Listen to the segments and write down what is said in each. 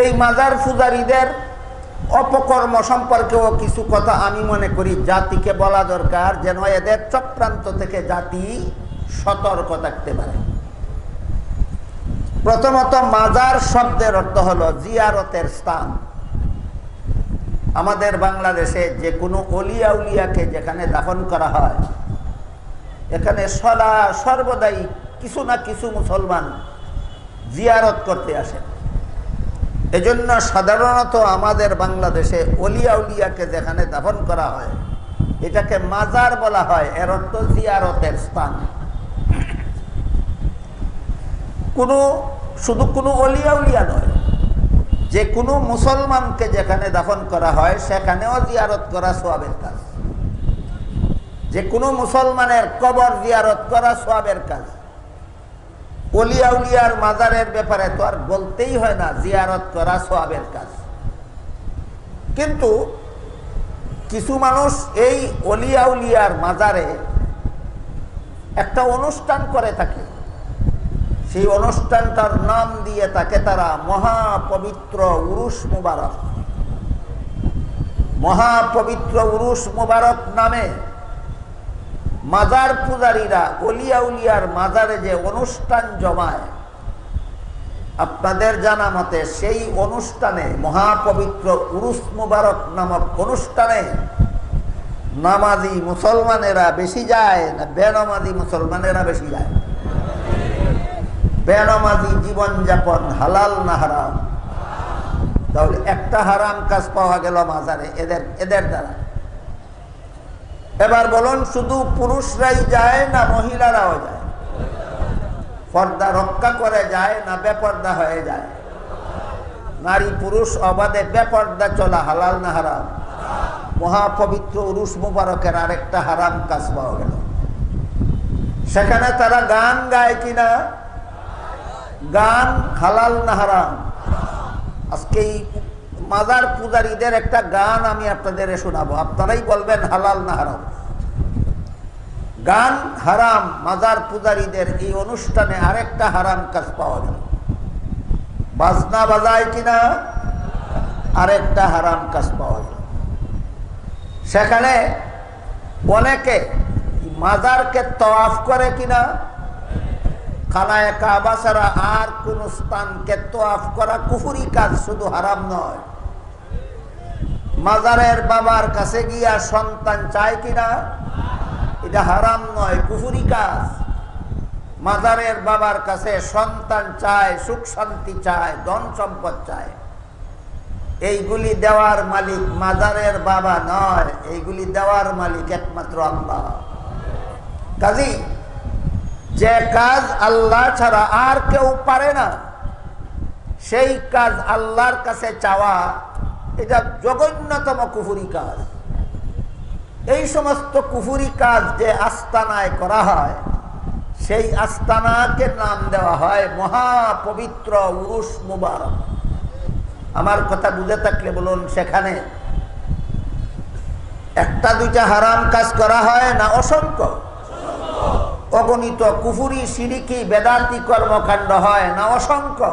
এই মাজার পূজারীদের অপকর্ম সম্পর্কেও কিছু কথা আমি মনে করি। জাতিকে বলা দরকার যেন এদের চক্রান্ত থেকে জাতি সতর্ক থাকতে পারে। প্রথমত মাজার শব্দের অর্থ হলো জিয়ারতের স্থান। আমাদের বাংলাদেশে যে কোনো অলিয়া উলিয়াকে যেখানে দাফন করা হয়, এখানে সদা সর্বদাই কিছু না কিছু মুসলমান জিয়ারত করতে আসেন এজন্য সাধারণত আমাদের বাংলাদেশে অলিয়া উলিয়াকে যেখানে দাফন করা হয়, এটাকে মাজার বলা হয়, এর অর্থ জিয়ারতের স্থান। কোনো, শুধু কোনো অলিয়া উলিয়া নয়, যে কোনো মুসলমানকে যেখানে দাফন করা হয়, সেখানেও জিয়ারত করা সোয়াবের কাজ। যে কোনো মুসলমানের কবর জিয়ারত করা সোয়াবের কাজ। অলিয়া উলিয়ার মাজারের ব্যাপারে তো আর বলতেই হয় না, জিয়ারত করা সোয়াবের কাজ। কিন্তু কিছু মানুষ এই অলিয়া উলিয়ার মাজারে একটা অনুষ্ঠান করে থাকে। সেই অনুষ্ঠানটার নাম দিয়ে তাকে তারা মহাপবিত্র উরুষ মুবারক। মহাপবিত্র উরুষ মুবারক নামে মাজার পূজারীরা অলিয়া উলিয়ার মাজারে যে অনুষ্ঠান জমায়, আপনাদের জানা মতে সেই অনুষ্ঠানে মহাপবিত্র উরুস মুবারক নামক অনুষ্ঠানে নামাজি মুসলমানেরা বেশি যায় না বেনামাজি মুসলমানেরা বেশি যায়? বেনামাজি জীবনযাপন হালাল না হারাম? তাহলে একটা হারাম কাজ পাওয়া গেল মাজারে, এদের এদের দ্বারা। এবার বলুন, শুধু পুরুষরাই যায় না মহিলারাও যায়? পর্দা রক্ষা করে যায় না বেপর্দা হয়ে যায়? নারী পুরুষ অবাধে বেপর্দা চলা হালাল না হারাম? মহাপবিত্র উরুস মুবারকের আরেকটা হারাম কাজ পাওয়া গেল। সেখানে তারা গান গায় কিনা? গান হালাল না হারাম? আজকে এই মাজার পূজারীদের একটা গান আমি আপনাদের শোনাবো। আপনারাই বলবেন হালাল না হারাম। গান হারাম মাজার পূজারীদের এই অনুষ্ঠানে আরেকটা হারাম কাজ পাওয়া গেল বাজনা বাজায় কিনা, আরেকটা হারাম কাজ পাওয়া গেল সেখানে অনেকে মাজারকে তওয়াফ করে কিনা খানায় কাবা ছাড়া আর কোন স্থানকে তোয়াফ করা কুফুরি কাজ শুধু হারাম নয়। মাজারের বাবার কাছে গিয়া সন্তান চায় কিনা? এটা হারাম নয়, কুফুরি কাজ। মাজারের বাবার কাছে সন্তান চায়, সুখ শান্তি চায়, ধন সম্পদ চায়। এইগুলি দেওয়ার মালিক মাজারের বাবা নয়, এইগুলি দেওয়ার মালিক একমাত্র আল্লাহ। কাজী, যে কাজ আল্লাহ ছাড়া আর কেউ পারে না, সেই কাজ আল্লাহর কাছে চাওয়া এটা জঘন্যতম কুফুরি কাজ। এই সমস্ত কুফুরি কাজ যে আস্তানায় করা হয়, সেই আস্তানাকে নাম দেওয়া হয় মহাপবিত্র উরুস মুবারক। আমার কথা বুঝে থাকলে বলুন সেখানে একটা দুইটা হারাম কাজ করা হয় না অসংখ্য? অগণিত কুফুরি, সিরিকি, বেদান্তি কর্মকাণ্ড হয় না অসংখ্য?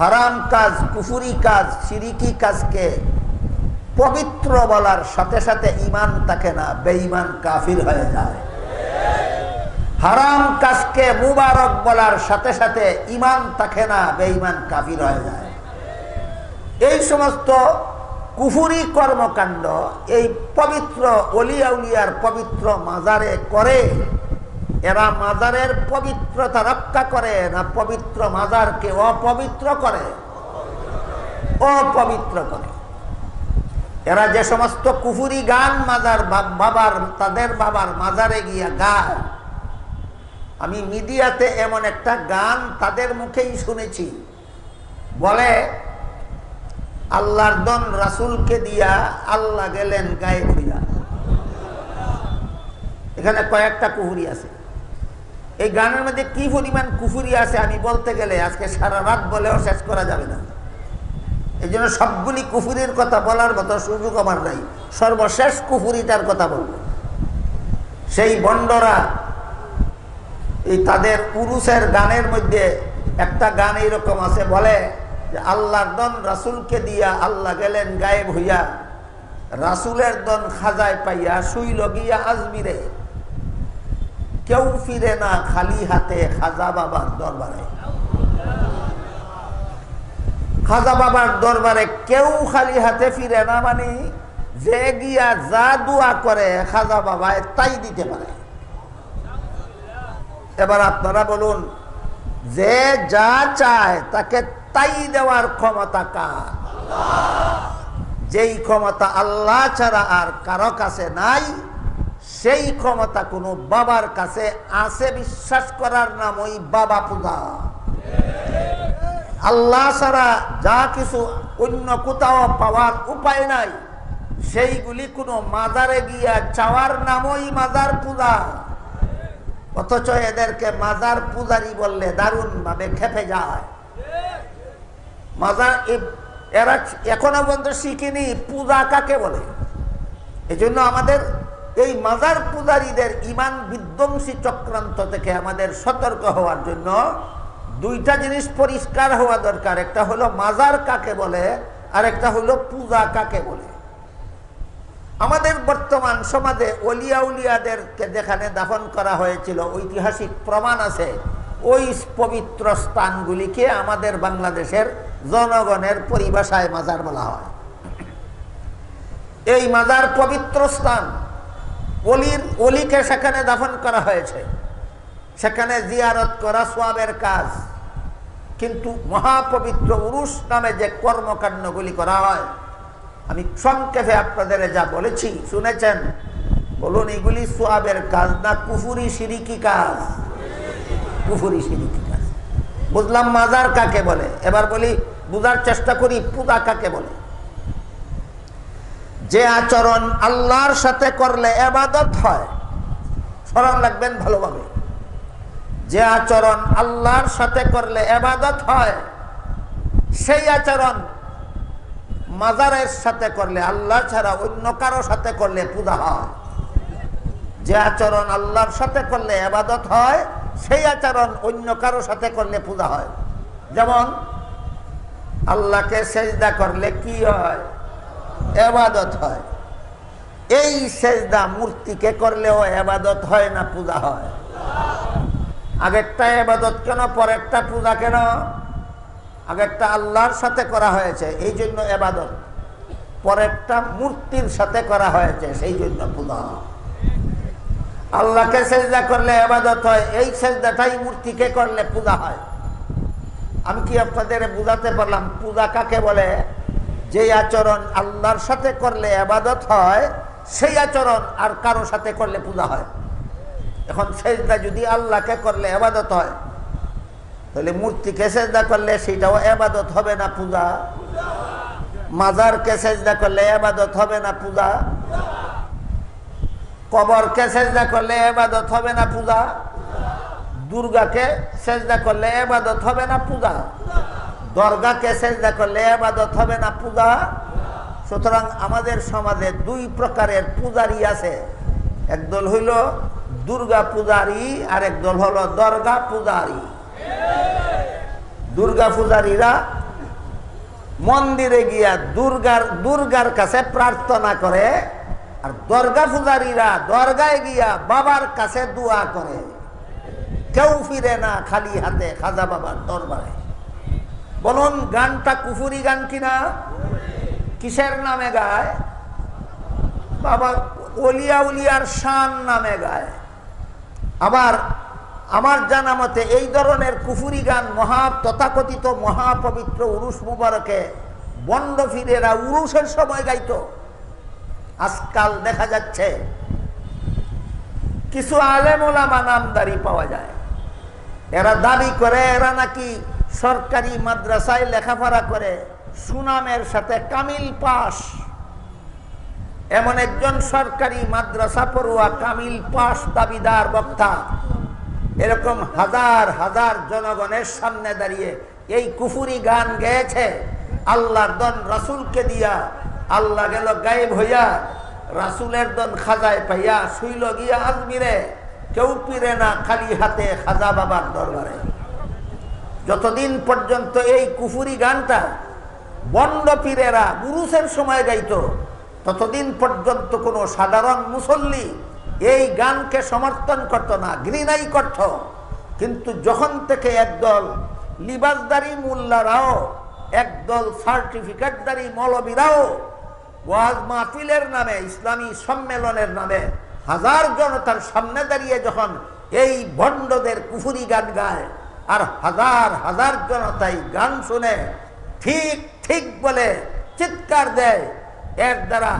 হারাম কাজ, কুফুরি কাজ, সিরিকি কাজকে পবিত্র বলার সাথে সাথে ইমান থাকে না, বেঈমান কাফির হয়ে যায়। হারাম কাজকে মুবারক বলার সাথে সাথে ইমান থাকে না, বেঈমান কাফির হয়ে যায়। এই সমস্ত কুফুরি কর্মকাণ্ড এই পবিত্র অলিয়া উলিয়ার পবিত্র মাজারে করে এরা মাজারের পবিত্রতা রক্ষা করে না পবিত্র মাজারকে অপবিত্র করে? অপবিত্র করে। এরা যে সমস্ত কুফুরি গান মাজার বাবার, তাদের বাবার মাজারে গিয়া গায়। আমি মিডিয়াতে এমন একটা গান তাদের মুখেই শুনেছি। বলে, আল্লাহর দন রাসুলকে দিয়া আল্লাহ গেলেন গায়ে হইয়া এখানে কয়েকটা কুহুরি আছে। এই গানের মধ্যে কি পরিমাণ কুফুরি আছে আমি বলতে গেলে আজকে সারা রাত বলেও শেষ করা যাবে না। এই জন্য সবগুলি কুফুরির কথা বলার মতো সুযোগ আমার নাই। সর্বশেষ কুফুরিটার কথা বলব। সেই বন্ডরা, এই তাদের পুরুষের গানের মধ্যে একটা গান এইরকম আছে, বলে যে আল্লাহর দন রাসুলকে দিয়া আল্লাহ গেলেন গায়েব হইয়া, রাসুলের দন খাজায় পাইয়া শুইল গিয়া আজমিরে। কেউ ফিরে না খালি হাতে খাজা বাবার দরবারে। খাজা বাবার দরবারে কেউ খালি হাতে ফিরে না মানে যে গিয়া যা দোয়া করে খাজা বাবায় তাই দিতে পারে। এবার আপনারা বলুন, যে যা চায় তাকে তাই দেওয়ার ক্ষমতা কার? যেই ক্ষমতা আল্লাহ ছাড়া আর কারও কাছে নাই সেই ক্ষমতা কোনো বাবার কাছে আছে, বিশ্বাস করার নাম ওই বাবা পূজা। আল্লাহ ছাড়া যা কিছু অন্য কোথাও পাওয়ার উপায় নাই। সেইগুলি কোনো মাজারে গিয়া চাওয়ার নামই মাজার পূজা। অথচ এদেরকে মাজার পূজারি বললে দারুণ ভাবে খেপে যায়। মাজার এরা এখনও পর্যন্ত শিখিনি পূজা কাকে বলে। এই জন্য আমাদের এই মাজার পূজারীদের ইমান বিধ্বংসী চক্রান্ত থেকে আমাদের সতর্ক হওয়ার জন্য দুইটা জিনিস পরিষ্কার হওয়া দরকার। একটা হলো মাজার কাকে বলে আর একটা হলো পূজা কাকে বলে। আমাদের বর্তমান সমাজে অলিয়া উলিয়াদেরকে যেখানে দাফন করা হয়েছিল, ঐতিহাসিক প্রমাণ আছে। ওই পবিত্র স্থানগুলিকে আমাদের বাংলাদেশের জনগণের পরিভাষায় মাজার বলা হয়। এই মাজার পবিত্র স্থান অলির, অলিকে সেখানে দাফন করা হয়েছে। সেখানে জিয়ারত করা সোয়াবের কাজ। কিন্তু মহাপবিত্র উরুস নামে যে কর্মকাণ্ডগুলি করা হয়, আমি সংক্ষেপে আপনাদের যা বলেছি, শুনেছেন? বলুন, এগুলি সোয়াবের কাজ না কুফুরি সিরিকি কাজ? কুফুরি সিরিকি কাজ। বুঝলাম মাজার কাকে বলে? এবার বলি, বুঝার চেষ্টা করি, পূজা কাকে বলে? যে আচরণ আল্লাহর সাথে করলে এবাদত হয়, স্মরণ রাখবেন ভালোভাবে। যে আচরণ আল্লাহর সাথে করলে এবাদত হয়, সেই আচরণ মাজারের সাথে করলে, আল্লাহ ছাড়া অন্য কারও সাথে করলে পূজা হয়। যে আচরণ আল্লাহর সাথে করলে এবাদত হয়, সেই আচরণ অন্য কারও সাথে করলে পূজা হয়। যেমন, আল্লাহকে সেজদা করলে কি হয়? এবাদত হয়। এই সেজদা মূর্তিকে করলেও এবাদত হয় না, পূজা হয়। আগেরটা এবাদত কেন, পরেরটা পূজা কেন? আগেরটা আল্লাহর সাথে করা হয়েছে, এই জন্য এবাদত। পরেরটা মূর্তির সাথে করা হয়েছে, সেই জন্য পূজা। আল্লাহকে সেজদা করলে এবাদত হয়, এই সেজদাটাই মূর্তিকে করলে পূজা হয়। আমি কি আপনাদের বুঝাতে পারলাম, পূজা কাকে বলে? যে আচরণ আল্লাহর সাথে করলে আবাদত হয়, সেই আচরণ আর কারও সাথে করলে পূজা হয়। এখন সেজদা যদি আল্লাহকে করলে আবাদত হয়, তাহলে মূর্তিকে সেজদা করলে সেটাও আবাদত হবে না পূজা। মাজারকে সেজদা করলে আবাদত হবে না পূজা। কবরকে সেজদা করলে আবাদত হবে না পূজা। দুর্গাকে সেজদা করলে এবাদত হবে না পূজা। দরগাকে সেজদা করলে এবাদত হবে না পূজা? সুতরাং আমাদের সমাজে দুই প্রকারের পূজারি আছে। একদল হইল দুর্গা পূজারি, আর একদল হলো দরগা পূজারি। দুর্গা পূজারীরা মন্দিরে গিয়া দুর্গার দুর্গার কাছে প্রার্থনা করে, আর দরগা পূজারীরা দরগায় গিয়া বাবার কাছে দোয়া করে। কেউ ফিরে না খালি হাতে খাজা বাবার দরবারে। বলুন, গানটা কুফুরি গান কিনা? কিসের নামে গায়? বাবা অলিয়া উলিয়ার শান নামে গায়। আবার আমার জানা মতে এই ধরনের কুফুরি গান মহা তথাকথিত, মহাপবিত্র উরুষ মুবারকে বন্ড ফিরেরা উরুষের সময় গাইত। আজকাল দেখা যাচ্ছে কিছু আলেমোলামা নামদারি পাওয়া যায়। এরা দাবি করে, এরা নাকি সরকারি মাদ্রাসায় লেখাপড়া করে, সুনামের সাথে কামিল পাস এমন একজন সরকারি মাদ্রাসা পড়ুয়া, কামিল পাস দাবিদার বক্তা। এরকম হাজার হাজার জনগণের সামনে দাঁড়িয়ে এই কুফুরি গান গেয়েছে। আল্লাহর দন রাসুলকে দিয়া আল্লাহ গেল গায়েব হইয়া, রাসুলের দন খাজায় পাইয়া শুইল গিয়া আজমিরে। কেউ পিরে না খালি হাতে খাজা বাবার দরবারে। যতদিন পর্যন্ত এই কুফুরি গানটা বন্ড পীরেরা গুরুসের সময় গাইত, ততদিন পর্যন্ত কোনো সাধারণ মুসল্লি এই গানকে সমর্থন করত না, ঘৃণাই করত। কিন্তু যখন থেকে একদল লিবাসদারি মোল্লারাও, একদল সার্টিফিকেটদারি মৌলবীরাও ওয়াজ মাহফিলের নামে, ইসলামী সম্মেলনের নামে হাজার জনতার সামনে দাঁড়িয়ে যখন এই ভণ্ডদের কুফুরি গান গায় আর হাজার হাজার জনতাই গান শুনে ঠিক ঠিক বলে চিৎকার দেয়। এর দ্বারা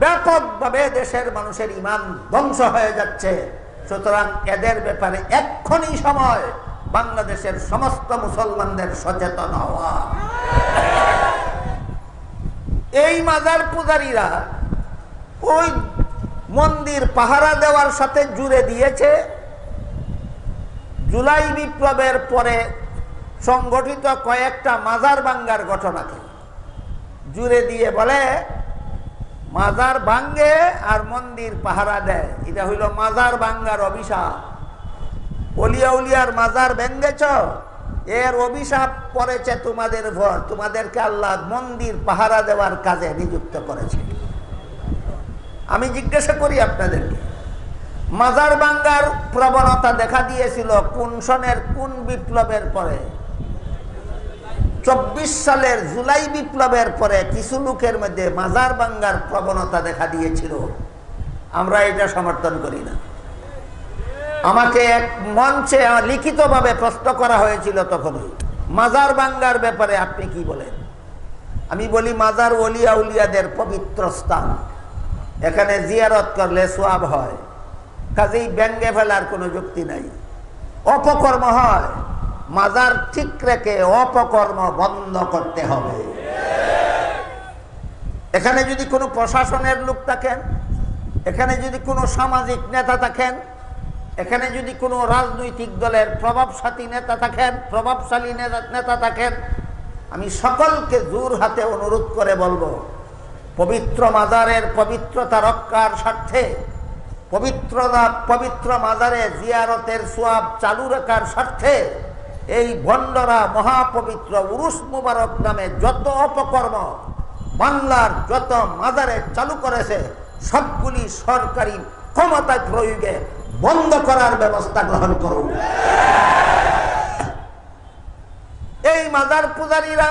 ব্যাপকভাবে দেশের মানুষের ইমান ধ্বংস হয়ে যাচ্ছে। সুতরাং এদের ব্যাপারে এক্ষণই সময় বাংলাদেশের সমস্ত মুসলমানদের সচেতন হওয়া। এই মাজার পূজারীরা ওই মন্দির পাহারা দেওয়ার সাথে জুড়ে দিয়েছে। জুলাই বিপ্লবের পরে সংগঠিত কয়েকটা মাজার বাঙ্গার ঘটনাকে জুড়ে দিয়ে বলে, মাজার ভাঙ্গে আর মন্দির পাহারা দেয়। এটা হইল মাজার বাঙ্গার অভিশাপ। অলিয়া উলিয়ার মাজার ভেঙ্গেছ, এর অভিশাপ পড়েছে তোমাদের ভর তোমাদেরকে আল্লাহ মন্দির পাহারা দেওয়ার কাজে নিযুক্ত করেছে। আমি জিজ্ঞাসা করি আপনাদেরকে মাজার বাঙ্গার প্রবণতা দেখা দিয়েছিল কোন সনের, কোন বিপ্লবের পরে। চব্বিশ সালের জুলাই বিপ্লবের পরে কিছু লোকের মধ্যে মাজার বাঙ্গার প্রবণতা দেখা দিয়েছিল। আমরা এটা সমর্থন করি না। আমাকে এক মঞ্চে লিখিতভাবে প্রশ্ন করা হয়েছিল তখনই, মাজার বাঙ্গার ব্যাপারে আপনি কি বলেন? আমি বলি, মাজার ওলিয়া উলিয়াদের পবিত্র স্থান। এখানে জিয়ারত করলে সোয়াব হয়। কাজেই ব্যঙ্গে ফেলার কোনো যুক্তি নাই। অপকর্ম হয়, মাজার ঠিক রেখে অপকর্ম বন্ধ করতে হবে। এখানে যদি কোনো প্রশাসনের লোক থাকেন, এখানে যদি কোনো সামাজিক নেতা থাকেন, এখানে যদি কোনো রাজনৈতিক দলের প্রভাবশালী নেতা থাকেন, প্রভাবশালী নেতা থাকেন, আমি সকলকে জোর হাতে অনুরোধ করে বলব, পবিত্র মাজারের পবিত্রতা রক্ষার স্বার্থে পবিত্রতা পবিত্র মাজারে জিয়ারতের সোয়াব চালু রাখার স্বার্থে এই ভণ্ডরা মহাপবিত্র উরুস মুবারক নামে যত অপকর্ম বাংলার যত মাজারে চালু করেছে, সবগুলি সরকারি ক্ষমতা প্রয়োগে বন্ধ করার ব্যবস্থা গ্রহণ করুন। এই মাজার পূজারীরা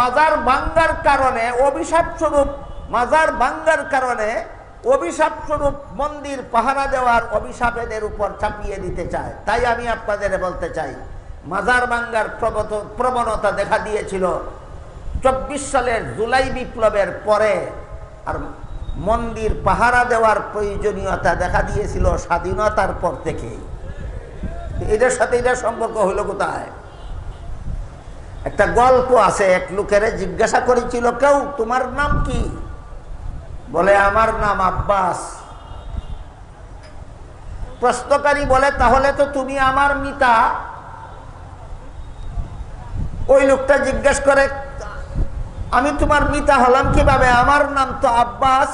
মাজার ভাঙ্গার কারণে অভিশাপ স্বরূপ মাজার ভাঙ্গার কারণে অভিশাপ স্বরূপ মন্দির পাহারা দেওয়ার অভিশাপ এদের উপর চাপিয়ে দিতে চায়। তাই আমি আপনাদের বলতে চাই, মাজার ভাঙ্গার প্রবণতা দেখা দিয়েছিল চব্বিশ সালের জুলাই বিপ্লবের পরে, আর মন্দির পাহারা দেওয়ার প্রয়োজনীয়তা দেখা দিয়েছিল স্বাধীনতার পর থেকে এটার সাথে এটার সম্পর্ক হইল কোথায়? একটা গল্প আছে, এক লোকের জিজ্ঞাসা করেছিল, কেউ, তোমার নাম কি? বলে, আমার নাম আব্বাস। প্রশ্নকারী বলে, তাহলে তো তুমি আমার মিতা। ওই লোকটা জিজ্ঞেস করে, আমি তোমার মিতা হলাম কীভাবে? আমার নাম তো আব্বাস,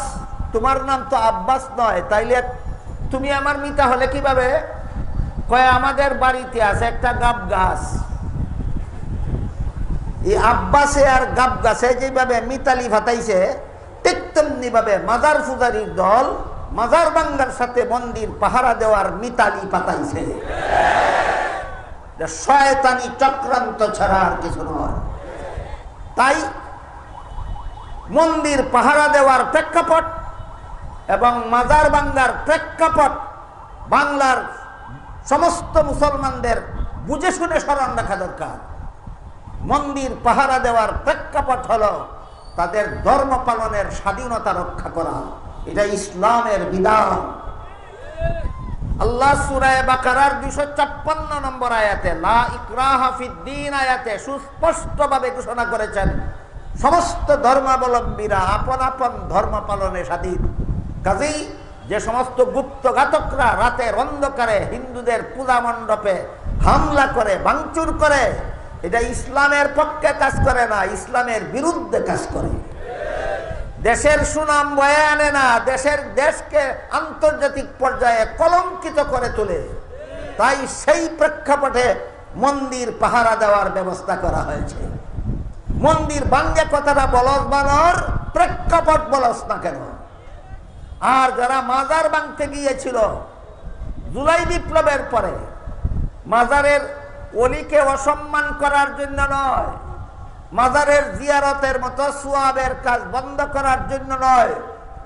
তোমার নাম তো আব্বাস নয়। তাইলে তুমি আমার মিতা হলে কীভাবে? কয়, আমাদের বাড়িতে আছে একটা গাব গাছ। এই আব্বাসে আর গাব গাছে যেভাবে মিতালি ফাতাইছে ঠিক তেমনি ভাবে মাজার ফুজারির দল, মাজার বাঙ্গার সাথে মন্দির পাহারা দেওয়ার মিতালি পাতাইছে। শয়তানি চক্রান্ত ছাড়া আর কিছু নয়। তাই মন্দির পাহারা দেওয়ার প্রেক্ষাপট এবং মাজার বাঙ্গার প্রেক্ষাপট বাংলার সমস্ত মুসলমানদের বুঝে শুনে স্মরণ রাখা দরকার। মন্দির পাহারা দেওয়ার প্রেক্ষাপট হলো তাদের ধর্ম পালনের স্বাধীনতা রক্ষা করা। এটা ইসলামের বিধান। আল্লাহ সুরায় বাকারার দুশো ছাপ্পান্ন নম্বর আয়াতে, লা ইকরাহাফিদ্দিন আয়াতে সুস্পষ্টভাবে ঘোষণা করেছেন, সমস্ত ধর্মাবলম্বীরা আপন আপন ধর্ম পালনে স্বাধীন। কাজেই যে সমস্ত গুপ্ত ঘাতকরা রাতের অন্ধকারে হিন্দুদের পূজা মণ্ডপে হামলা করে, ভাঙচুর করে এটা ইসলামের পক্ষে কাজ করে না, ইসলামের বিরুদ্ধে কাজ করে। দেশের সুনাম বয়ে আনে না, দেশের দেশকে আন্তর্জাতিক পর্যায়ে কলঙ্কিত করে তোলে। তাই সেই প্রেক্ষাপটে মন্দির পাহারা দেওয়ার ব্যবস্থা করা হয়েছে। মন্দির বাঙ্গে কথাটা বলস বানর প্রেক্ষাপট বলস না কেন? আর যারা মাজার ভাঙতে গিয়েছিল, জুলাই বিপ্লবের পরে, মাজারের অলিকে অসম্মান করার জন্য নয়। মাজারের জিয়ারতের মতো সুয়াবের কাজ বন্ধ করার জন্য নয়,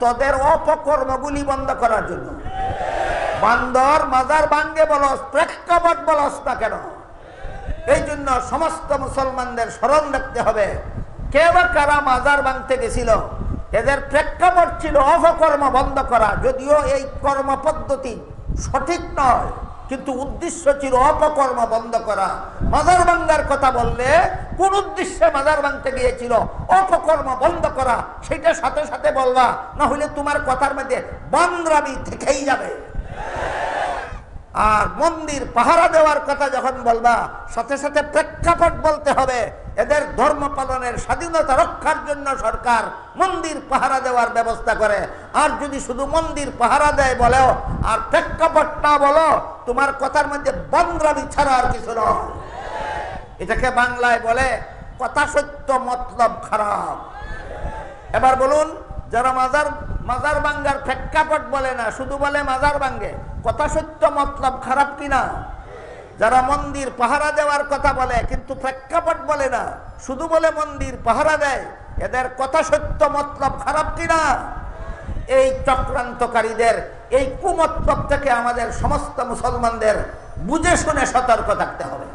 তোদের অপকর্মগুলি বন্ধ করার জন্য। বান্দর মাজার ভাঙ্গে বলস, প্রেক্ষাপট বলস না কেন? এই জন্য সমস্ত মুসলমানদের স্মরণ রাখতে হবে। কে বা কারা মাজার ভাঙতে গেছিল? এদের প্রেক্ষাপট ছিল অপকর্ম বন্ধ করা, যদিও এই কর্ম পদ্ধতি সঠিক নয়। কিন্তু উদ্দেশ্য ছিল অপকর্ম বন্ধ করা। মাজার ভাঙ্গার কথা বললে, কোন উদ্দেশ্যে মাজার ভাঙতে গিয়েছিল? অপকর্ম বন্ধ করা, সেটা সাথে সাথে বলবা না হলে তোমার কথার মধ্যে বান্দ্রামি থেকেই যাবে। আর মন্দির পাহারা দেওয়ার কথা যখন বলবা, সাথে সাথে প্রেক্ষাপট বলতে হবে এদের ধর্ম পালনের স্বাধীনতা রক্ষার জন্য সরকার মন্দির পাহারা দেওয়ার ব্যবস্থা করে। আর যদি শুধু মন্দির পাহারা দেয় বলেও, আর প্রেক্ষাপট না বলো, তোমার কথার মধ্যে বন্দ্রামি ছাড়া আর কিছু নয়। এটাকে বাংলায় বলে, কথা সত্য মতলব খারাপ। এবার বলুন, যারা মাজার মাজার বাঙ্গার প্রেক্ষাপট বলে না, শুধু বলে মাজার বাঙ্গে, কথা সত্য মতলব খারাপ কিনা? যারা মন্দির পাহারা দেওয়ার কথা বলে, কিন্তু প্রেক্ষাপট বলে না, শুধু বলে মন্দির পাহারা দেয়, এদের কথা সত্য মতলব খারাপ কিনা? এই চক্রান্তকারীদের, এই কুমতলব থেকে আমাদের সমস্ত মুসলমানদের বুঝে শুনে সতর্ক থাকতে হবে।